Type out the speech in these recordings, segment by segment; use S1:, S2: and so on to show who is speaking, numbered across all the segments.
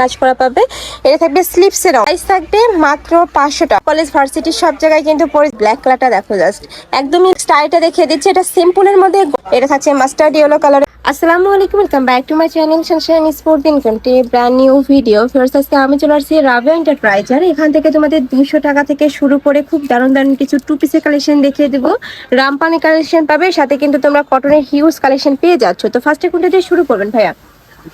S1: কাজ করা পাবে। এটা থাকবে স্লিপসের প্রাইস থাকবে মাত্র পাঁচশো টাকা। কলেজ ভার্সিটির সব জায়গায় কিন্তু ব্ল্যাক কালারটা দেখো জাস্ট একদমই স্টাইলটা দেখিয়ে দিচ্ছে। এটা সিম্পলের মধ্যে এটা থাকছে মাস্টার্ড ইয়েলো কালার আসসালামু আলাইকুম welcome back to my channel Sunshine Sport brand new video first আজকে আমি চলে আসছি রাবিয়া এন্টারপ্রাইজার এখান থেকে তোমাদের দুশো টাকা থেকে শুরু করে খুব দারুণ দারুণ কিছু টু পিসের কালেকশন দেখিয়ে দেবো। রামপানি কালেকশন পাবে, সাথে কিন্তু তোমরা কটনের হিউজ কালেকশন পেয়ে যাচ্ছ। তো ফার্স্টে কোনটা দিয়ে শুরু করবেন ভাইয়া?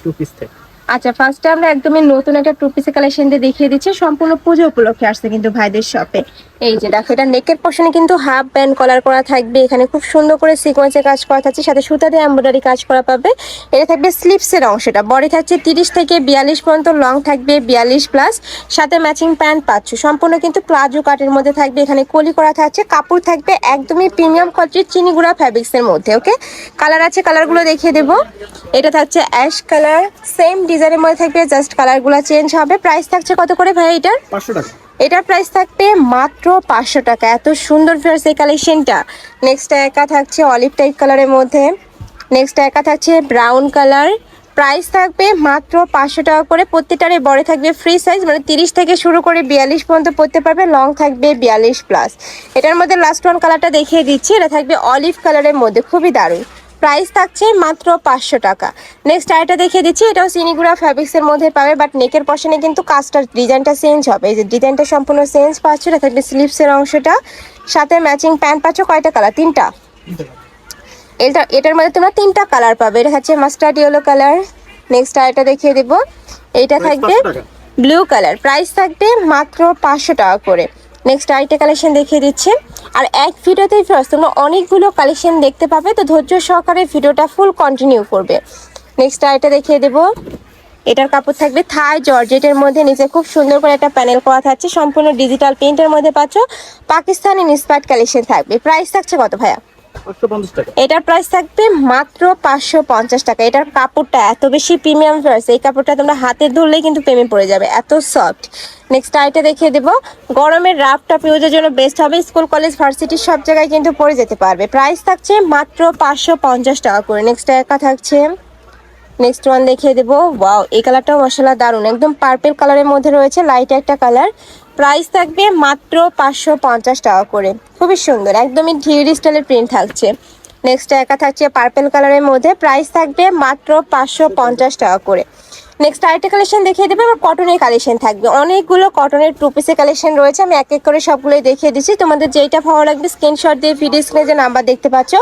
S2: টু পিস থেকে।
S1: আচ্ছা ফার্স্টে আমরা একদমই নতুন একটা টু পিসের কালেকশন দিয়ে দেখিয়ে দিচ্ছি। সম্পূর্ণ পুজো উপলক্ষে আসছে কিন্তু ভাইদের শপে এই যে দেখো, এটা নেকের পোর্শনে কিন্তু হাফ ব্যান্ড কলার করা থাকবে। এখানে খুব সুন্দর করে সিকোয়েন্সের কাজ করা থাকছে, সাথে সুতা দিয়ে এমব্রয়ডারি কাজ করা পাবে। এটা থাকবে স্লিপসের অংশটা বডি থাকছে তিরিশ থেকে বিয়াল্লিশ পর্যন্ত লং থাকবে, বিয়াল্লিশ প্লাস সাথে ম্যাচিং প্যান্ট পাচ্ছ, সম্পূর্ণ কিন্তু প্লাজো কাটের মধ্যে থাকবে। এখানে কলি করা থাকছে, কাপড় থাকবে একদমই প্রিমিয়াম কোয়ালিটির চিনিগুড়া ফ্যাব্রিক্সের মধ্যে ওকে কালার আছে কালারগুলো দেখিয়ে দেবো। এটা থাকছে অ্যাশ কালার সেম ডিজাইনের মধ্যে থাকবে জাস্ট কালারগুলো চেঞ্জ হবে। প্রাইস থাকছে কত করে ভাই এটার?
S2: পাঁচশো টাকা।
S1: এটার প্রাইস থাকবে মাত্র পাঁচশো টাকা। এত সুন্দর ফেয়ার্স এই কালেকশনটা নেক্সট একা থাকছে অলিভ টাইপ কালারের মধ্যে। নেক্সট একা থাকছে ব্রাউন কালার প্রাইস থাকবে মাত্র পাঁচশো টাকা করে। প্রত্যেকটারে বড় থাকবে ফ্রি সাইজ মানে তিরিশ থেকে শুরু করে বিয়াল্লিশ পর্যন্ত পড়তে পারবে। লং থাকবে বিয়াল্লিশ প্লাস এটার মধ্যে লাস্ট ওয়ান কালারটা দেখিয়ে দিচ্ছি। এটা থাকবে অলিভ কালারের মধ্যে। খুবই দারুণ। প্রাইস থাকছে মাত্র পাঁচশো টাকা। নেক্সট আরেকটা দেখিয়ে দিচ্ছি এটাও সিনিগুড়া ফ্যাব্রিক্সের মধ্যে পাবে বাট নেকের পশনে কিন্তু কাজটার ডিজাইনটা চেঞ্জ হবে। এই যে ডিজাইনটা সম্পূর্ণ চেঞ্জ পাচ্ছ এটা থাকবে স্লিপসের অংশটা। সাথে ম্যাচিং প্যান্ট পাচ্ছ কয়টা কালার তিনটা। এটা এটার মধ্যে তোমরা তিনটা কালার পাবে। এটা হচ্ছে মাস্টার্ড ইয়েলো কালার নেক্সট আরেকটা দেখিয়ে দেবো। এইটা থাকবে ব্লু কালার প্রাইস থাকবে মাত্র পাঁচশো টাকা করে। নেক্সট আরেকটা কালেকশন দেখিয়ে দিচ্ছে। আর এক ভিডিওতেই ফ্রেন্ডস তোমরা অনেকগুলো কালেকশন দেখতে পাবে, তো ধৈর্য সহকারে ভিডিওটা ফুল কন্টিনিউ করবে। নেক্সট আইটা দেখিয়ে দেবো। এটার কাপড় থাকবে থাই জর্জেটের মধ্যে, নিচে খুব সুন্দর করে একটা প্যানেল করা থাকছে, সম্পূর্ণ ডিজিটাল প্রিন্টের মধ্যে পাচ্ছ। পাকিস্তানি ইন্সপায়ার্ড কালেকশন থাকবে। প্রাইস থাকছে কত ভাইয়া? এটার প্রাইস থাকবে মাত্র পাঁচশো পঞ্চাশ টাকা। এটার কাপড়টা এত বেশি প্রিমিয়াম ফ্লার্স এই কাপড়টা তোমরা হাতে ধরলেই কিন্তু প্রেমে পড়ে যাবে, এত সফট নেক্সট আইটা দেখিয়ে দেবো। গরমের রাফ টপ ইউজের জন্য বেস্ট হবে। স্কুল কলেজ ভার্সিটি সব জায়গায় কিন্তু পরে যেতে পারবে। প্রাইস থাকছে মাত্র পাঁচশো পঞ্চাশ টাকা করে। নেক্সট একা থাকছে। নেক্সট ওয়ান দেখিয়ে দেবো। ওয়াও এই কালারটাও মশলা দারুণ। একদম পার্পেল কালারের মধ্যে রয়েছে লাইট একটা কালার প্রাইস থাকবে মাত্র পাঁচশো পঞ্চাশ টাকা করে। খুবই সুন্দর, একদমই ঢিউরি স্টাইলের প্রিন্ট থাকছে। নেক্সট একা থাকছে পার্পেল কালারের মধ্যে প্রাইস থাকবে মাত্র পাঁচশো পঞ্চাশ টাকা করে। নেক্সট আরেকটা কালেকশন দেখিয়ে দেবে আমার কটনের কালেকশন থাকবে। অনেকগুলো কটনের টু পিসের কালেকশন রয়েছে, আমি এক এক করে সবগুলোই দেখিয়ে দিচ্ছি। তোমাদের যেইটা ভালো লাগবে স্ক্রিনশট দিয়ে ভিডিও স্ক্রিনে যে নাম্বার দেখতে পাচ্ছ,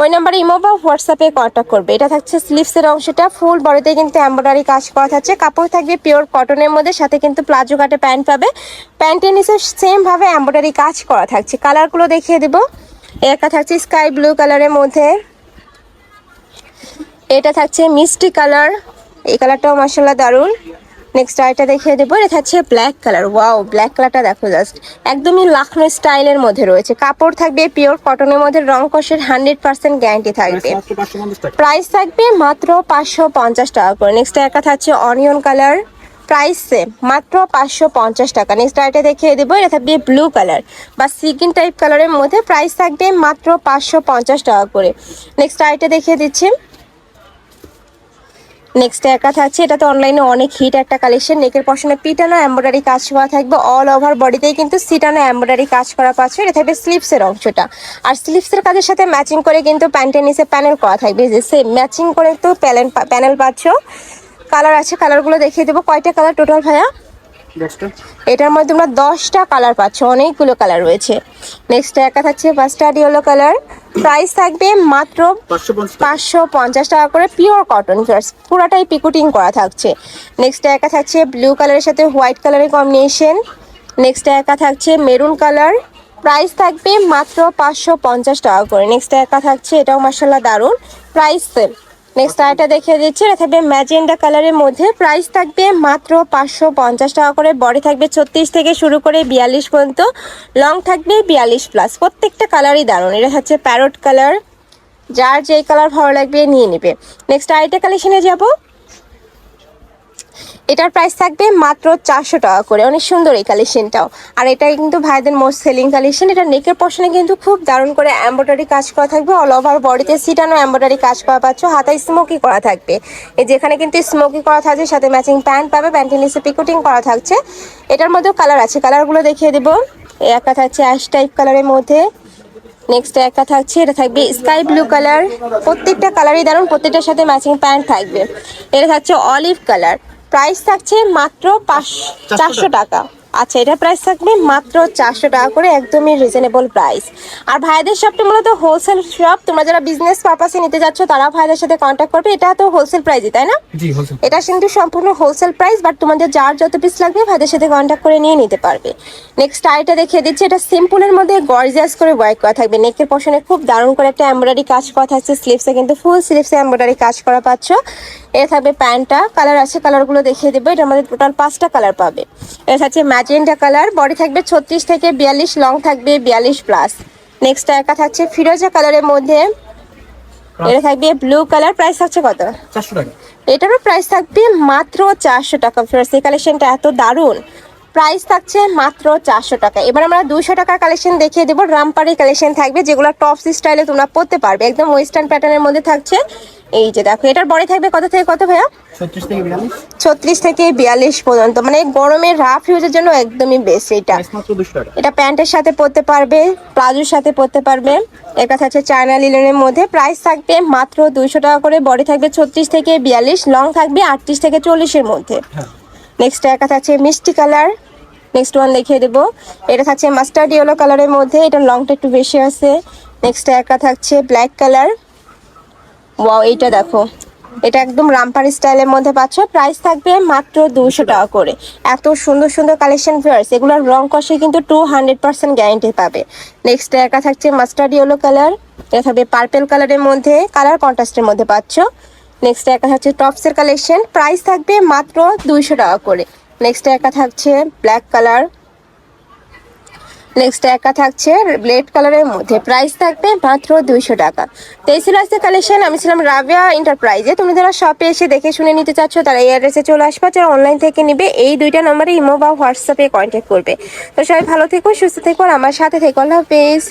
S1: ওই নাম্বারে ইমো বা হোয়াটসঅ্যাপে কন্ট্যাক্ট করবে। এটা থাকছে স্লিভসের অংশটা ফুল বডিতে কিন্তু এমব্রয়ডারি কাজ করা থাকছে। কাপড় থাকবে পিওর কটনের মধ্যে, সাথে কিন্তু প্লাজো কাটে প্যান্ট পাবে। প্যান্টের নিচে সেমভাবে এমব্রয়ডারি কাজ করা থাকছে। কালারগুলো দেখিয়ে দেবো। একটা থাকছে স্কাই ব্লু কালারের মধ্যে। এটা থাকছে মিষ্টি কালার এই কালারটাও মাসাল্লাহ দারুণ। নেক্সট আরেকটা দেখিয়ে দেবো, এটা থাকছে ব্ল্যাক কালার ওয়াও ব্ল্যাক কালারটা দেখো জাস্ট একদমই লাখনো স্টাইলের মধ্যে রয়েছে। কাপড় থাকবে পিওর কটনের মধ্যে, রং কষের হান্ড্রেড পার্সেন্ট গ্যারান্টি থাকবে। প্রাইস থাকবে মাত্র পাঁচশো পঞ্চাশ টাকা করে। নেক্সট একটা থাকছে অনিয়ন কালার প্রাইস সেম মাত্র পাঁচশো পঞ্চাশ টাকা। নেক্সট আরেকটা দেখিয়ে দেবো, এটা থাকবে ব্লু কালার বা সিকিন টাইপ কালারের মধ্যে প্রাইস থাকবে মাত্র পাঁচশো পঞ্চাশ টাকা করে। নেক্সট আরেকটা দেখিয়ে দিচ্ছি। নেক্সট একা থাকছে এটা তো অনলাইনে অনেক হিট একটা কালেকশন নেকের পশনে পিটানো এম্ব্রয়ডারি কাজ করা থাকবে অল ওভার বডিতেই কিন্তু সিটানো এম্ব্রয়ডারি কাজ করা পাচ্ছে, এটা থাকবে স্লিপসের অংশটা। আর স্লিপসের কাজের সাথে ম্যাচিং করে কিন্তু প্যান্টের নিচে প্যানেল করা থাকবে যে সেম ম্যাচিং করে তো প্যানেল প্যানেল পাচ্ছ। কালার আছে কালারগুলো দেখিয়ে দেবো, কয়টা কালার টোটাল ভাইয়া? এটার মধ্যে তোমরা দশটা কালার পাচ্ছ অনেকগুলো কালার রয়েছে। নেক্সট একা থাকছে মাস্টার্ড ইয়েলো কালার প্রাইস থাকবে মাত্র
S2: পাঁচশো পঞ্চাশ। টাকা
S1: পাঁচশো পঞ্চাশ টাকা করে পিওর কটন ফ্লার্স পুরাটাই পিকুটিং করা থাকছে। নেক্সট একা থাকছে ব্লু কালারের সাথে হোয়াইট কালারের কম্বিনেশন নেক্সট একা থাকছে মেরুন কালার প্রাইস থাকবে মাত্র পাঁচশো পঞ্চাশ টাকা করে। নেক্সট একা থাকছে এটাও মার্শাল্লাহ দারুণ। প্রাইস সেম নেক্সট আরেকটা দেখিয়ে দিচ্ছি। এটা থাকবে ম্যাজেন্ডা কালারের মধ্যে। প্রাইস থাকবে মাত্র পাঁচশো পঞ্চাশ টাকা করে। বডি থাকবে ছত্রিশ থেকে শুরু করে বিয়াল্লিশ পর্যন্ত। লং থাকবে বিয়াল্লিশ প্লাস প্রত্যেকটা কালারই দারুণ। এটা হচ্ছে প্যারট কালার যার যেই কালার ভালো লাগবে নিয়ে নেবে। নেক্সট আইটা কালেকশনে যাব। এটার প্রাইস থাকবে মাত্র চারশো টাকা করে। অনেক সুন্দর এই কালেকশনটাও আর এটাই কিন্তু ভাইদের মোস্ট সেলিং কালেকশন এটা নেকের পশনে কিন্তু খুব দারুণ করে এম্ব্রয়ডারি কাজ করা থাকবে। অল ওভার বডিতে সিটানো এম্ব্রয়ডারি কাজ করা পাচ্ছ। হাতায় স্মোকি করা থাকবে। এই যেখানে কিন্তু স্মোকি করা থাকছে, সাথে ম্যাচিং প্যান্ট পাবে প্যান্টের নিচে পিকুটিং করা থাকছে। এটার মধ্যেও কালার আছে। কালারগুলো দেখিয়ে দেবো। একটা থাকছে অ্যাশ টাইপ কালারের মধ্যে। নেক্সট একটা থাকছে, এটা থাকবে স্কাই ব্লু কালার প্রত্যেকটা কালারই দারুণ প্রত্যেকটার সাথে ম্যাচিং প্যান্ট থাকবে। এটা থাকছে অলিভ কালার প্রাইস থাকছে মাত্র পাঁচশো চারশো টাকা। আচ্ছা এটা প্রাইস থাকবে মাত্র চারশো টাকা করে একদমই রিজনেবল প্রাইস আর ভাইদের শপটা মূলত হোলসেল শপ তোমরা যারা বিজনেস পারপাসে নিতে যাচ্ছ তারা ভাইদের সাথে কন্ট্যাক্ট করবে। এটা তো হোলসেল প্রাইসই তাই না?
S2: জি হোলসেল
S1: এটা কিন্তু সম্পূর্ণ হোলসেল প্রাইস বাট তোমাদের যার যত পিস লাগবে ভাইদের সাথে কন্ট্যাক্ট করে নিয়ে নিতে পারবে। নেক্সট আইটা দেখিয়ে দিচ্ছি এটা সিম্পলের মধ্যে গর্জিয়াস করে ওয়ার্ক করা থাকবে। নেকের পশনে খুব দারুণ করে একটা এমব্রয়ডারি কাজ করা থাকছে স্লিভসে কিন্তু ফুল স্লিভসে এমব্রয়ডারি কাজ করা পাচ্ছ। এটা থাকবে প্যান্টটা কালার আছে কালারগুলো দেখিয়ে দেবো। এটার মধ্যে টোটাল পাঁচটা কালার পাবে। এটা থাকছে ম্যাজেন্টা কালার বডি থাকবে ছত্রিশ থেকে বিয়াল্লিশ লং থাকবে বিয়াল্লিশ প্লাস। নেক্সট একা থাকছে ফিরোজা কালারের মধ্যে। এটা থাকবে ব্লু কালার প্রাইস থাকছে কত?
S2: চারশো টাকা।
S1: এটারও প্রাইস থাকবে মাত্র চারশো টাকা। ফিরোজ এই কালেকশনটা এত দারুণ। প্রাইস থাকছে মাত্র চারশো টাকা। এবার আমরা দুশো টাকার কালেকশন দেখিয়ে দেবো। রামপারি কালেকশন থাকবে যেগুলো টপস স্টাইলে তোমরা পরতে পারবে। একদম ওয়েস্টার্ন প্যাটার্নের মধ্যে থাকছে। এই যে দেখো এটার বডি থাকবে কত থেকে কত ভাইয়া?
S2: ছত্রিশ থেকে
S1: বিয়াল্লিশ। পর্যন্ত। মানে গরমের রাফ ইউজের জন্য একদমই বেস্ট এটা। এটা প্যান্টের সাথে পরতে পারবে প্লাজোর সাথে পরতে পারবে। এর কাছে আছে চায়না লিলনের মধ্যে। প্রাইস থাকবে মাত্র দুইশো টাকা করে। বডি থাকবে ছত্রিশ থেকে বিয়াল্লিশ লং থাকবে আটত্রিশ থেকে চল্লিশের মধ্যে।
S2: হ্যাঁ।
S1: নেক্সট একা আছে মিষ্টি কালার নেক্সট ওয়ান দেখিয়ে দেবো। এটা থাকছে মাস্টার্ড ইয়েলো কালারের মধ্যে এটা লংটা একটু বেশি আছে। নেক্সট একা থাকছে ব্ল্যাক কালার ওয়াও এইটা দেখো। এটা একদম রামপার স্টাইলের মধ্যে পাচ্ছ। প্রাইস থাকবে মাত্র দুশো টাকা করে। এত সুন্দর সুন্দর কালেকশন ফেয়ার্স এগুলোর রং কষে কিন্তু টু হান্ড্রেড পার্সেন্ট গ্যারেন্টি পাবে। নেক্সট একা থাকছে মাস্টার্ড ইয়েলো কালার এটা থাকবে পার্পেল কালারের মধ্যে কালার কন্ট্রাস্টের মধ্যে পাচ্ছ। নেক্সট একা থাকছে টপসের কালেকশন প্রাইস থাকবে মাত্র দুইশো টাকা করে। নেক্সট একা থাকছে ব্ল্যাক কালার নেক্সট একা থাকছে রেড কালারের মধ্যে। প্রাইস থাকবে মাত্র দুইশো টাকা। তো এই কালেকশন আমি ছিলাম রাবিয়া এন্টারপ্রাইজে তুমি যারা শপে এসে দেখে শুনে নিতে চাচ্ছ, তারা এই অ্যাড্রেসে চলে আসবে। যারা অনলাইন থেকে নিবে, এই দুইটা নম্বরে ইমো বা হোয়াটসঅ্যাপে কন্ট্যাক্ট করবে। তো সবাই ভালো থেকো, সুস্থ থেকো আমার সাথে থেকো। আল্লাহ হাফেজ।